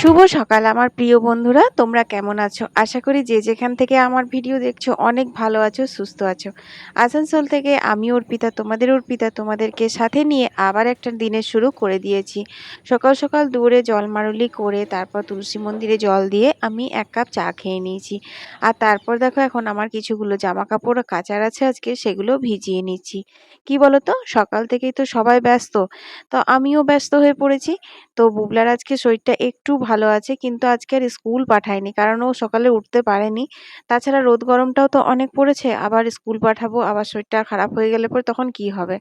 শুভ সকাল, আমার প্রিয় বন্ধুরা। তোমরা কেমন আছো? আশা করি যে যেখান থেকে আমার ভিডিও দেখছ, অনেক ভালো আছো, সুস্থ আছো। আসানসোল থেকে আমি অর্পিতা, তোমাদের অর্পিতা, তোমাদেরকে সাথে নিয়ে আবার একটা দিনের শুরু করে দিয়েছি। সকাল সকাল দূরে জল মারুলি করে, তারপর তুলসী মন্দিরে জল দিয়ে আমি এক কাপ চা খেয়ে নিয়েছি। আর তারপর দেখো, এখন আমার কিছুগুলো জামা কাপড় কাচার আছে আজকে, সেগুলো ভিজিয়ে নিচ্ছি। কি বলতো? সকাল থেকেই তো সবাই ব্যস্ত। তো আমিও ব্যস্ত হয়ে পড়েছি। তো বুবলার আজকে শরীরটা একটু ভালো আছে। কিন্তু আজকে আর স্কুল পাঠায়নি, কারণ ও সকালে উঠতে পারেনি। তাছাড়া রোদ গরমটাও তো অনেক পড়েছে, আবার স্কুল পাঠাবো, আবার শরীরটা খারাপ হয়ে গেলে পরে তখন কি হবে?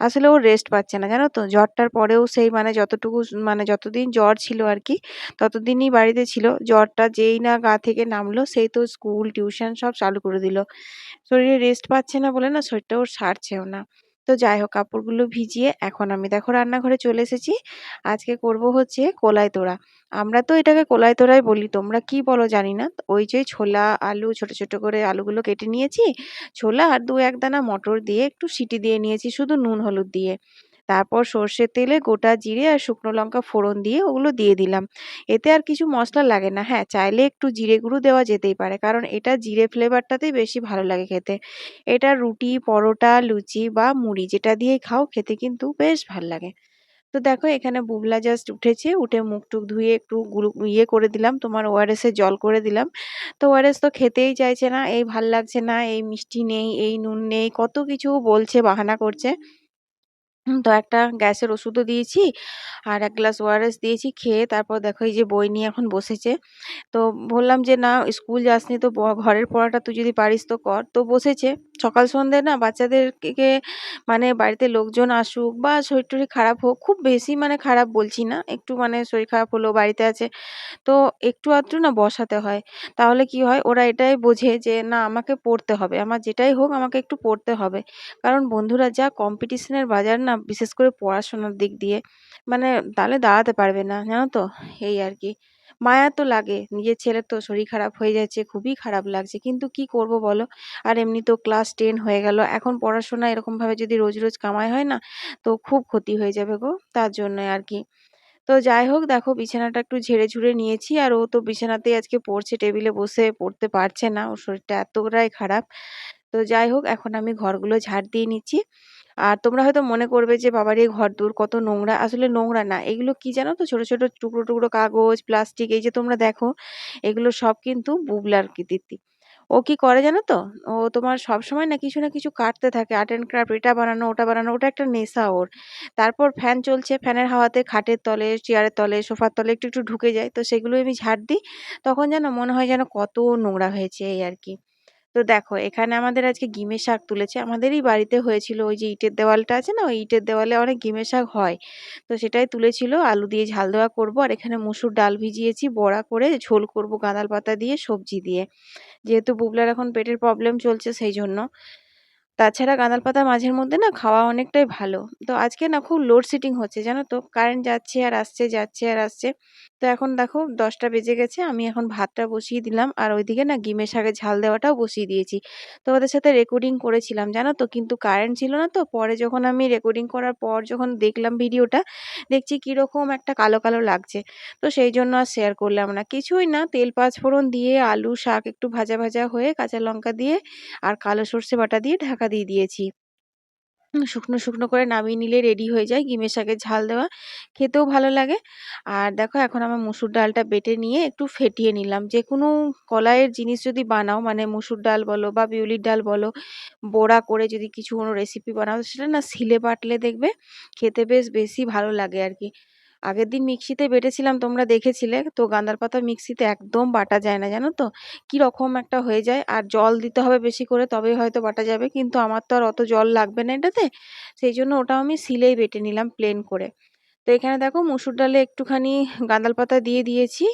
আসলে ও রেস্ট পাচ্ছে না, জানো তো? জ্বরটার পরেও সেই মানে যতটুকু মানে যতদিন জ্বর ছিল আর কি, ততদিনই বাড়িতে ছিল। জ্বরটা যেই না গা থেকে নামলো, সেই তো স্কুল টিউশন সব চালু করে দিল। শরীরে রেস্ট পাচ্ছে না বলে না শরীরটা ওর সারছেও না। তো যাই হোক, কাপড়গুলো ভিজিয়ে এখন আমি দেখো রান্নাঘরে চলে এসেছি। আজকে করব হচ্ছে কলাই তোড়া। আমরা তো এটাকে কলাই তোড়াই বলি, তোমরা কি বলো জানি না। ওই যে ছোলা, আলু, ছোট ছোট করে আলুগুলো কেটে নিয়েছি। ছোলা আর দু এক দানা মটর দিয়ে একটু সিটি দিয়ে নিয়েছি, শুধু নুন, হলুদ দিয়ে। তারপর সর্ষের তেলে গোটা জিরে আর শুকনো লঙ্কা ফোড়ন দিয়ে ওগুলো দিয়ে দিলাম। এতে আর কিছু মশলা লাগে না। হ্যাঁ চাইলে একটু জিরে গুঁড়ো দেওয়া যেতেই পারে, কারণ এটা জিরে ফ্লেভারটাতেই বেশি ভালো লাগে খেতে। এটা রুটি, পরোটা, লুচি বা মুড়ি যেটা দিয়েই খাও, খেতে কিন্তু বেশ ভালো লাগে। তো দেখো, এখানে বুবলা জাস্ট উঠেছে। উঠে মুখ টুক ধুয়ে একটু গুরু ইয়ে করে দিলাম, তোমার এর জল করে দিলাম। তো ওআরএস তো খেতেই চাইছে না, এই ভালো লাগছে না, এই মিষ্টি নেই, এই নুন নেই, কত কিছু বলছে, বাহানা করছে। তো একটা গ্যাসের ওষুধও দিয়েছি। আর এক গ্লাস ওআরএস দিয়েছি খেয়ে তারপর দেখো এই যে বই নিয়ে এখন বসেছে। তো বললাম যে, না, স্কুল যাসনি তো ঘরের পড়াটা তুই যদি পারিস তো কর। তো বসেছে। সকাল সন্ধ্যে না বাচ্চাদেরকে মানে বাড়িতে লোকজন আসুক বা শরীর টরীর খারাপ হোক, খুব বেশি মানে খারাপ বলছি না, একটু মানে শরীর খারাপ হলো বাড়িতে আছে। তো একটু আধটু না বসাতে হয়। তাহলে কি হয়? ওরা এটাই বোঝে যে, না, আমাকে পড়তে হবে। আমার যেটাই হোক আমাকে একটু পড়তে হবে। কারণ বন্ধুরা যা কম্পিটিশনের বাজার না বিশেষ করে পড়াশোনার দিক দিয়ে মানে তাহলে দাঁড়াতে পারবে না, জানো তো? এই আর কি। মায়া তো লাগে, নিজের ছেলের তো শরীর খারাপ হয়ে যাচ্ছে, খুবই খারাপ লাগছে, কিন্তু কি করব বলো? আর এমনি তো ক্লাস টেন হয়ে গেল, এখন পড়াশোনা এরকমভাবে যদি রোজ রোজ কামাই হয় না, তো খুব ক্ষতি হয়ে যাবে গো, তার জন্য আর কি। তো যাই হোক, দেখো বিছানাটা একটু ঝেড়ে ঝুড়ে নিয়েছি, আর ও তো বিছানাতেই আজকে পড়ছে, টেবিলে বসে পড়তে পারছে না, ওর শরীরটা এতটাই খারাপ। তো যাই হোক, এখন আমি ঘরগুলো ঝাড় দিয়ে নিচ্ছি। আর তোমরা হয়তো মনে করবে যে, বাবার এই ঘর দূর, কত নোংরা। আসলে নোংরা না। এগুলো কি জানো তো? ছোট ছোট, টুকরো টুকরো কাগজ, প্লাস্টিক, এই যে তোমরা দেখো, এগুলো সব কিন্তু বুবলার কৃতিত্ব। ও কি করে জানো তো? ও তোমার সব সময় না কিছু না কিছু কাটতে থাকে। আর্ট অ্যান্ড ক্রাফট এটা বানানো, ওটা বানানো, ওটা একটা নেশা ওর। তারপর ফ্যান চলছে, ফ্যানের হাওয়াতে খাটের তলে, চেয়ারের তলে, সোফার তলে একটু একটু ঢুকে যায়। তো সেগুলো আমি ঝাড় দিই। তখন যেন মনে হয় যেন কত নোংরা হয়েছে এই আর কি। তো দেখো, এখানে আমাদের আজকে গিমের শাক তুলেছে। আমাদেরই বাড়িতে হয়েছিল ওই যে ইটের দেওয়ালটা আছে না? ওই ইটের দেওয়ালে অনেক গিমের শাক হয়। তো সেটাই তুলেছিল। আলু দিয়ে ঝাল দেওয়া করব। আর এখানে মুসুর ডাল ভিজিয়েছি, বড়া করে ঝোল করব গাঁদাল পাতা দিয়ে, সবজি দিয়ে। যেহেতু বুবলার এখন পেটের প্রবলেম চলছে সেই জন্য তাছাড়া গাঁদাল পাতা মাঝের মধ্যে না খাওয়া অনেকটাই ভালো। তো আজকে না খুব লোডশেডিং হচ্ছে, জানো তো? কারেন্ট যাচ্ছে আর আসছে, যাচ্ছে আর আসছে। তো এখন দেখো দশটা বেজে গেছে, আমি এখন ভাতটা বসিয়ে দিলাম আর ওইদিকে না গিমের শাকের ঝাল দেওয়াটাও বসিয়ে দিয়েছি। তো ওদের সাথে রেকর্ডিং করেছিলাম, জানো তো? কিন্তু কারেন্ট ছিল না তো, পরে যখন আমি রেকর্ডিং করার পর যখন দেখলাম ভিডিওটা, দেখছি কীরকম একটা কালো কালো লাগছে। তো সেই জন্য আর শেয়ার করলাম না। কিছুই না, তেল পাঁচ ফোড়ন দিয়ে আলু, শাক একটু ভাজা ভাজা হয়ে কাঁচা লঙ্কা দিয়ে আর কালো সর্ষে বাটা দিয়ে ঢাকা দিয়ে দিয়েছি। শুকনো শুকনো করে নামিয়ে নিলে রেডি হয়ে যায়। গিমের শাকের ঝাল দেওয়া খেতেও ভালো লাগে। আর দেখো এখন আমার মুসুর ডালটা বেটে নিয়ে একটু ফেটিয়ে নিলাম। যে কোনো কলাইয়ের জিনিস যদি বানাও মানে মুসুর ডাল বলো বা বিউলির ডাল বলো, বড়া করে যদি কিছু কোনো রেসিপি বানাও, সেটা না শিলে বাটলে দেখবে খেতে বেশ বেশি ভালো লাগে আর কি। আগের দিন মিক্সিতে বেটেছিলাম, তোমরা দেখেছিলে। তো গাঁদার পাতা মিক্সিতে একদম বাটা যায় না, জানো তো? কি রকম একটা হয়ে যায়। আর জল দিতে হবে বেশি করে, তবেই হয়তো বাটা যাবে। কিন্তু আমার তো আর অত জল লাগবে না এটাতে। সেই জন্য ওটা আমি শিলেই বেটে নিলাম প্লেন করে। তো এখানে দেখো মুসুর ডালে একটুখানি গাঁদাল পাতা দিয়ে দিয়েছি।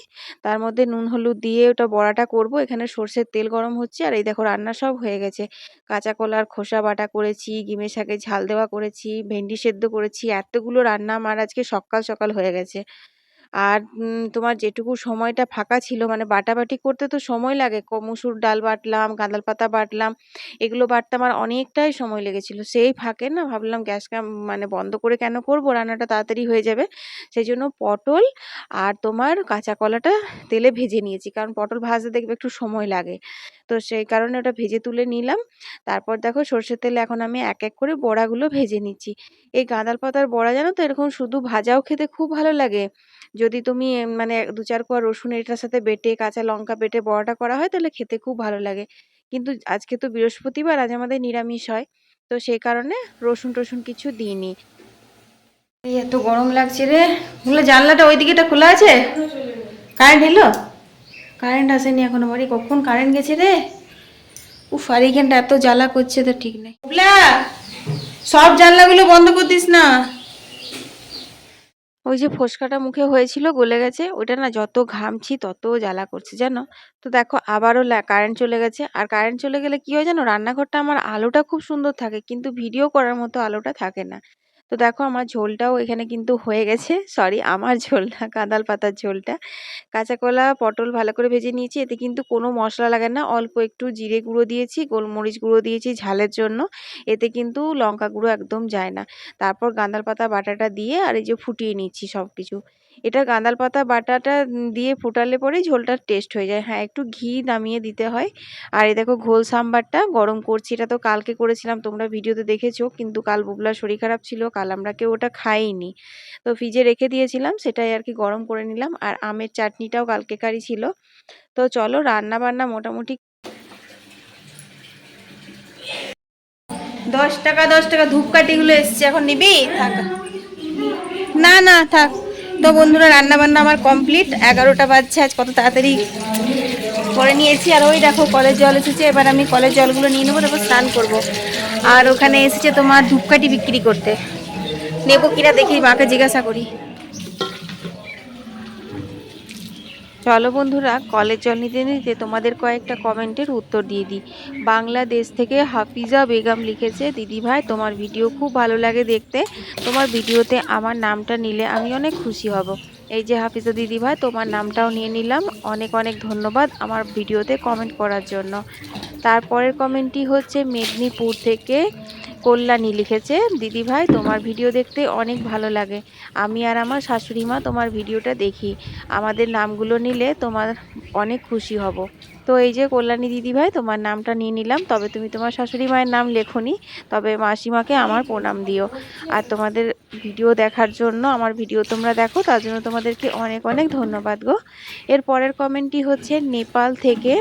তার মধ্যে নুন, হলুদ দিয়ে ওটা বড়াটা করব। এখানে সর্ষের তেল গরম হচ্ছে আর এই দেখো রান্না সব হয়ে গেছে। কাঁচা কলার খোসা বাটা করেছি, গিমের শাকে ঝাল দেওয়া করেছি, ভেন্ডি সেদ্ধ করেছি, এতগুলো রান্না আমার আজকে সকাল সকাল হয়ে গেছে। আর তোমার যেটুকু সময়টা ফাঁকা ছিল মানে বাটাবাটি করতে তো সময় লাগে। মুসুর ডাল বাটলাম, গাঁদাল পাতা বাটলাম, এগুলো বাটতে আমার অনেকটাই সময় লেগেছিল। সেই ফাঁকে না ভাবলাম গ্যাস ক্যাম মানে বন্ধ করে কেন করব? রান্নাটা তাড়াতাড়ি হয়ে যাবে। সেই জন্য পটল আর তোমার কাঁচা কলাটা তেলে ভেজে নিয়েছি, কারণ পটল ভাজতে দেখবে একটু সময় লাগে। তো সেই কারণে ওটা ভেজে তুলে নিলাম। তারপর দেখো সর্ষের তেলে এখন আমি এক এক করে বড়াগুলো ভেজে নিচ্ছি। এই গাঁদাল পাতার বড়া জানো তো? এরকম শুধু ভাজাও খেতে খুব ভালো লাগে। যদি তুমি মানে দু চার কোয়া রসুন এটার সাথে বেটে, কাঁচা লঙ্কা বেটে বড়াটা করা হয়, তাহলে খেতে খুব ভালো লাগে। কিন্তু আজকে তো বৃহস্পতিবার, আজ আমাদের নিরামিষ হয়। তো সেই কারণে রসুন টসুন কিছু দিইনি। এই এত গরম লাগছে রে। বলে জানলাটা ওই দিকেটা খোলা আছে? কারেন্ট এলো? কারেন্ট আসেনি এখনও। বাড়ি কখন কারেন্ট গেছে রে? উফ, আর এইখানটা এত জ্বালা করছে, তো ঠিক নেই। সব জানলাগুলো বন্ধ করে দিস না। ওই যে ফোসকাটা মুখে হয়েছিল গলে গেছে ওটা না যত ঘামছি তত জ্বালা করছে, জানো? তো দেখো আবারও কারেন্ট চলে গেছে। আর কারেন্ট চলে গেলে কি হয় জানো? রান্নাঘরটা আমার আলোটা খুব সুন্দর থাকে, কিন্তু ভিডিও করার মতো আলোটা থাকে না। তো দেখো আমার ঝোলটাও এখানে কিন্তু হয়ে গেছে। সরি আমার ঝোল না, কাঁদাল পাতার ঝোলটা। কাঁচাকলা পটল ভালো করে ভেজে নিয়েছি। এতে কিন্তু কোনো মশলা লাগে না। অল্প একটু জিরে গুঁড়ো দিয়েছি, গোলমরিচ গুঁড়ো দিয়েছি ঝালের জন্য। এতে কিন্তু লঙ্কা গুঁড়ো একদম যায় না। তারপর গাঁদাল পাতা, বাটাটা দিয়ে আর এই যে ফুটিয়ে নিচ্ছি সব কিছু এটা গাঁদাল পাতা বাটাটা দিয়ে ফুটালে পরেই ঝোলটার টেস্ট হয়ে যায়। হ্যাঁ একটু ঘি নামিয়ে দিতে হয়। আর এই দেখো ঘোল সাম্বারটা গরম করছি। এটা তো কালকে করেছিলাম, তোমরা ভিডিওতে দেখেছ, কিন্তু কাল বুবলার শরীর খারাপ ছিল, কাল আমরা কেউ ওটা খাইনি। তো ফ্রিজে রেখে দিয়েছিলাম, সেটাই আর কি গরম করে নিলাম। আর আমের চাটনিটাও কালকে কালকেকারই ছিল। তো চলো রান্না বান্না মোটামুটি দশ টাকা দশ টাকা, ধূপকাঠিগুলো এসছে। এখন নিবি? থাক। না না, থাক। তো বন্ধুরা রান্না বান্না আমার কমপ্লিট এগারোটা বাজছে, আজ কত তাড়াতাড়ি করে নিয়েছি। আর ওই দেখো, কলের জল এসেছে, এবার আমি কলের জলগুলো নিয়ে নেব, তারপর স্নান করব। আর ওখানে এসেছে তোমার ধূপকাঠি বিক্রি করতে। নেব কিনা দেখি, মাকে জিজ্ঞাসা করি। চলো বন্ধুরা কলের জল নিতে নিতে তোমাদের কয়েকটা কমেন্টের উত্তর দিয়ে দিই। বাংলাদেশ থেকে হাফিজা বেগম লিখেছে, দিদি ভাই, তোমার ভিডিও খুব ভালো লাগে দেখতে। তোমার ভিডিওতে আমার নামটা নিলে আমি অনেক খুশি হব। এই যে হাফিজা দিদি ভাই, তোমার নামটাও নিয়ে নিলাম। অনেক অনেক ধন্যবাদ আমার ভিডিওতে কমেন্ট করার জন্য। তারপরের কমেন্টটি হচ্ছে মেদিনীপুর থেকে কল্যাণী লিখেছে, দিদি ভাই, তোমার ভিডিও দেখতে অনেক ভালো লাগে। আমি আর আমার শাশুড়ি মা তোমার ভিডিওটা দেখি। আমাদের নামগুলো নিলে তোমার অনেক খুশি হব। তো এই যে কল্যাণী দিদি ভাই, তোমার নামটা নিয়ে নিলাম। তবে তুমি তোমার শাশুড়ি মায়ের নাম লেখনি, তবে মাসিমাকে আমার প্রণাম দিও। আর তোমাদের ভিডিও দেখার জন্য, আমার ভিডিও তোমরা দেখো, তার জন্য তোমাদেরকে অনেক অনেক ধন্যবাদ গো। এর পরের কমেন্টটি হচ্ছে, নেপাল থেকে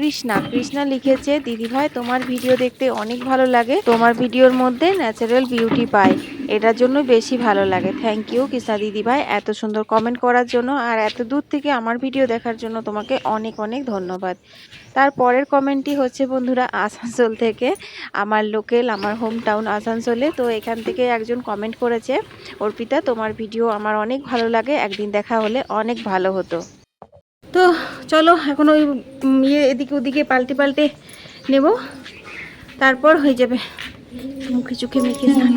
কৃষ্ণা। কৃষ্ণা লিখেছে, দিদি ভাই, তোমার ভিডিও দেখতে অনেক ভালো লাগে। তোমার ভিডিওর মধ্যে ন্যাচারাল বিউটি পাই। এটার জন্য বেশি ভালো লাগে। থ্যাংক ইউ কৃষ্ণা দিদি ভাই। এত সুন্দর কমেন্ট করার জন্য আর এত দূর থেকে আমার ভিডিও দেখার জন্য তোমাকে অনেক অনেক ধন্যবাদ। তার পরের কমেন্টটি হচ্ছে, বন্ধুরা, আসানসোল থেকে। আমার লোকেল আমার হোম টাউন আসানসোলে। তো এখান থেকে একজন কমেন্ট করেছে, অর্পিতা, তোমার ভিডিও আমার অনেক ভালো লাগে। একদিন দেখা হলে অনেক ভালো হতো। তো চলো, এখন ওই ইয়ে এদিকে ওদিকে পাল্টে পাল্টে নেব। তারপর হয়ে যাবে। মুখে চোখে মেখে স্নান।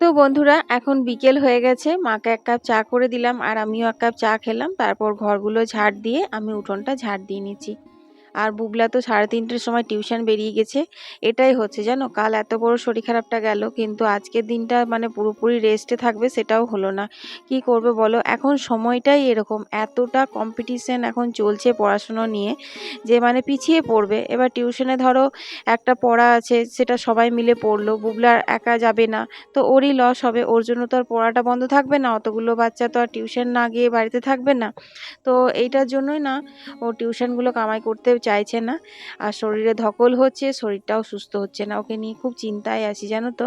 তো বন্ধুরা, এখন বিকেল হয়ে গেছে। মাকে এক কাপ চা করে দিলাম আর আমিও এক কাপ চা খেলাম। তারপর ঘরগুলো ঝাড় দিয়ে আমি উঠোনটা ঝাড় দিয়ে নিচ্ছি। আর বুবলা তো সাড়ে তিনটের সময় টিউশন বেরিয়ে গেছে। এটাই হচ্ছে, জানো? কাল এত বড় শরীর খারাপটা গেল, কিন্তু আজকের দিনটা মানে পুরোপুরি রেস্টে থাকবে সেটাও হলো না। কি করবে বলো? এখন সময়টাই এরকম, এতটা কম্পিটিশন এখন চলছে পড়াশুনো নিয়ে যে মানে পিছিয়ে পড়বে। এবার টিউশনে ধরো একটা পড়া আছে, সেটা সবাই মিলে পড়ল বুবলার একা যাবে না, তো ওরই লস হবে। ওর জন্য তো আর পড়াটা বন্ধ থাকবে না, অতগুলো বাচ্চা তো আর টিউশন না গিয়ে বাড়িতে থাকবে না। তো এইটার জন্যই না ও টিউশনগুলো কামাই করতে চাইছে না। আর শরীরে ধকল হচ্ছে, শরীরটাও সুস্থ হচ্ছে না। ওকে নিয়ে খুব চিন্তায় আছি, জানো তো।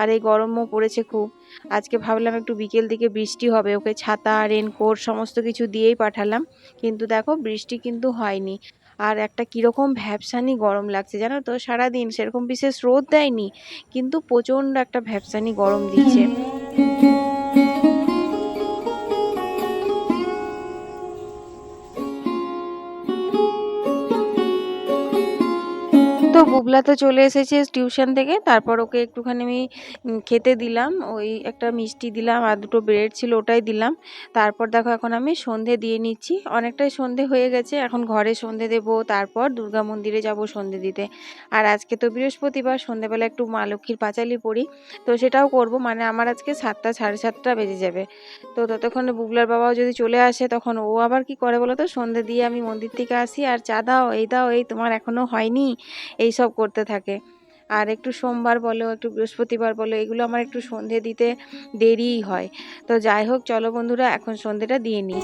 আর এই গরমও পড়েছে খুব। আজকে ভাবলাম একটু বিকেল দিকে বৃষ্টি হবে। ওকে ছাতা, রেনকোট সমস্ত কিছু দিয়েই পাঠালাম। কিন্তু দেখো, বৃষ্টি কিন্তু হয়নি। আর একটা কীরকম ভ্যাবসানি গরম লাগছে, জানো তো। সারাদিন সেরকম বিশেষ রোদ দেয়নি, কিন্তু প্রচণ্ড একটা ভ্যাবসানি গরম দিচ্ছে। বুবলা তো চলে এসেছে টিউশন থেকে, তারপর ওকে একটুখানি আমি খেতে দিলাম, ওই একটা মিষ্টি দিলাম আর দুটো ব্রেড ছিল ওটাই দিলাম। তারপর দেখো এখন আমি সন্ধে দিয়ে নিচ্ছি। অনেকটাই সন্ধে হয়ে গেছে, এখন ঘরে সন্ধে দেবো, তারপর দুর্গা মন্দিরে যাব সন্ধে দিতে। আর আজকে তো বৃহস্পতিবার, সন্ধেবেলা একটু মা লক্ষ্মীর পাঁচালি পড়ি, তো সেটাও করব মানে আমার আজকে সাতটা, সাড়ে সাতটা বেজে যাবে। তো ততক্ষণে বুবলার বাবাও যদি চলে আসে, তখন ও আবার কি করে বলো তো? সন্ধে দিয়ে আমি মন্দির থেকে আসি, আর চা দাও, এই দাও, এই তোমার এখনও হয়নি এই সব করতে থাকে। আর একটু সোমবার বলো, একটু বৃহস্পতিবার বলো, এগুলো আমার একটু সন্ধে দিতে দেরিই হয়। তো যাই হোক, চলো বন্ধুরা, এখন সন্ধেটা দিয়ে নিই।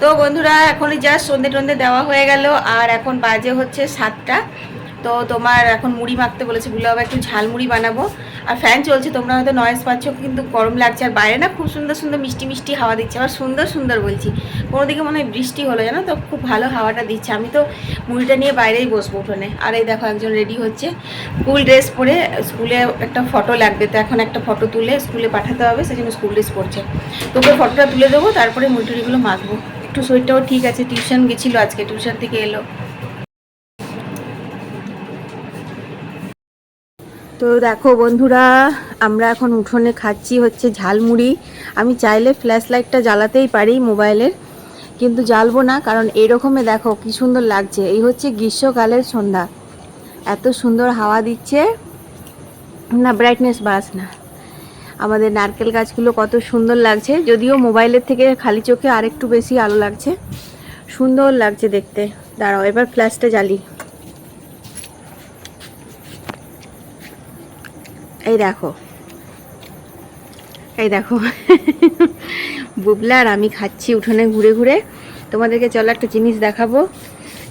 তো বন্ধুরা, এখনই জাস্ট সন্ধে টন্ধে দেওয়া হয়ে গেল, আর এখন বাজে হচ্ছে সাতটা। তো তোমার এখন মুড়ি মাখতে বলেছে বুলে বাবা একটু ঝালমুড়ি বানাবো। আর ফ্যান চলছে, তোমরা হয়তো নয়েজ পাচ্ছ, কিন্তু গরম লাগছে আর বাইরে না খুব সুন্দর সুন্দর মিষ্টি মিষ্টি হাওয়া দিচ্ছে। আবার সুন্দর সুন্দর বলছি কোনো দিকে মনে হয় বৃষ্টি হলো জানো তো? খুব ভালো হাওয়াটা দিচ্ছে। আমি তো মুড়িটা নিয়ে বাইরেই বসবো উঠোনে। আর এই দেখো একজন রেডি হচ্ছে। স্কুল ড্রেস পরে স্কুলে একটা ফটো লাগবে, তো এখন একটা ফটো তুলে স্কুলে পাঠাতে হবে, সেজন্য স্কুল ড্রেস পরছে। তোকে ফটোটা তুলে দেবো, তারপরে মুড়ি টুড়িগুলো মাখবো একটু শরীরটাও ঠিক আছে টিউশন গেছিল আজকে টিউশন থেকে এলো। তো দেখো বন্ধুরা, আমরা এখন উঠোনে খাচ্ছি হচ্ছে ঝালমুড়ি। আমি চাইলে ফ্ল্যাশ লাইটটা জ্বালাতেই পারি মোবাইলের, কিন্তু জ্বালবো না, কারণ এরকমে দেখো কি সুন্দর লাগছে। এই হচ্ছে গ্রীষ্মকালের সন্ধ্যা। এত সুন্দর হাওয়া দিচ্ছে। না ব্রাইটনেস বাস না। আমাদের নারকেল গাছগুলো কত সুন্দর লাগছে। যদিও মোবাইলের থেকে খালি চোখে আরেকটু বেশি আলো লাগছে। সুন্দর লাগছে দেখতে। দাঁড়াও, এবার ফ্ল্যাশটা জ্বালি। এই দেখো। এই দেখো। বুবলা আর আমি খাচ্ছি উঠোনে ঘুরে ঘুরে। তোমাদেরকে চলো একটা জিনিস দেখাবো।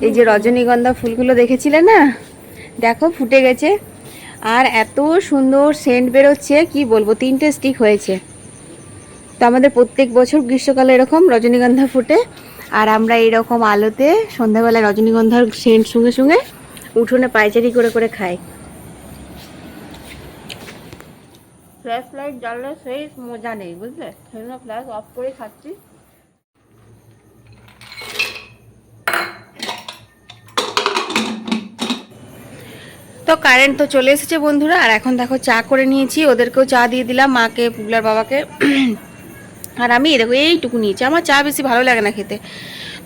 এই যে রজনীগন্ধা ফুলগুলো দেখেছিলে না? দেখো, ফুটে গেছে। আর এত সুন্দর সেন্ট বেরোচ্ছে, কি বলব, তিনটে স্টিক হয়েছে। তো আমাদের প্রত্যেক বছর গ্রীষ্মকালে এরকম রজনীগন্ধা ফুটে। আর আমরা এরকম আলোতে সন্ধ্যাবেলায় রজনীগন্ধার সেন্ট সঙ্গে সঙ্গে উঠোনে পায়চারি করে করে খাই। ফ্ল্যাশ লাইট জ্বাললে সেই মজা নেই, বুঝলে? সেই জন্য ফ্ল্যাশ অফ করে খাচ্ছি। তো কারেন্ট তো চলে এসেছে বন্ধুরা, আর এখন দেখো চা করে নিয়েছি, ওদেরকেও চা দিয়ে দিলাম, মাকে, পুবলার বাবাকে। আর আমি দেখো, এইটুকু নিয়েছি, আমার চা বেশি ভালো লাগে না খেতে।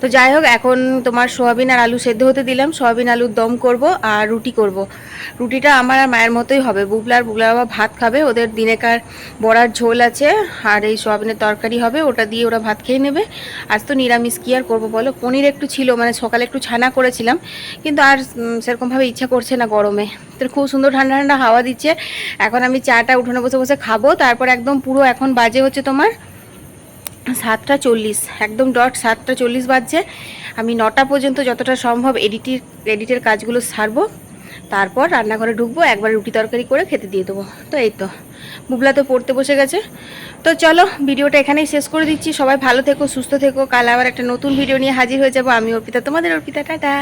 তো যাই হোক, এখন তোমার সোয়াবিন আর আলু সেদ্ধ হতে দিলাম। সোয়াবিন, আলুর দম করব আর রুটি করব। রুটিটা আমার আর মায়ের মতোই হবে। বুবলার বুবলার বাবা ভাত খাবে, ওদের দিনেকার বড়ার ঝোল আছে, আর এই সোয়াবিনের তরকারি হবে, ওটা দিয়ে ওরা ভাত খেয়ে নেবে। আজ তো নিরামিষ, কী আর করব বলো? পনির একটু ছিল মানে সকালে একটু ছানা করেছিলাম, কিন্তু আর সেরকমভাবে ইচ্ছা করছে না গরমে। তো খুব সুন্দর ঠান্ডা ঠান্ডা হাওয়া দিচ্ছে। এখন আমি চাটা উঠোনে বসে বসে খাব, তারপর একদম পুরো এখন বাজে হচ্ছে তোমার সাতটা চল্লিশ, একদম ডট সাতটা চল্লিশ বাজছে। আমি নটা পর্যন্ত যতটা সম্ভব এডিটির এডিটের কাজগুলো সারবো। তারপর রান্নাঘরে ঢুকবো, একবার রুটি তরকারি করে খেতে দিয়ে দেবো। তো এই তো, বুবলা তো পড়তে বসে গেছে। তো চলো, ভিডিওটা এখানেই শেষ করে দিচ্ছি। সবাই ভালো থেকো, সুস্থ থেকো। কাল আবার একটা নতুন ভিডিও নিয়ে হাজির হয়ে যাব। আমি অর্পিতা, তোমাদের অর্পিতা, টাটা।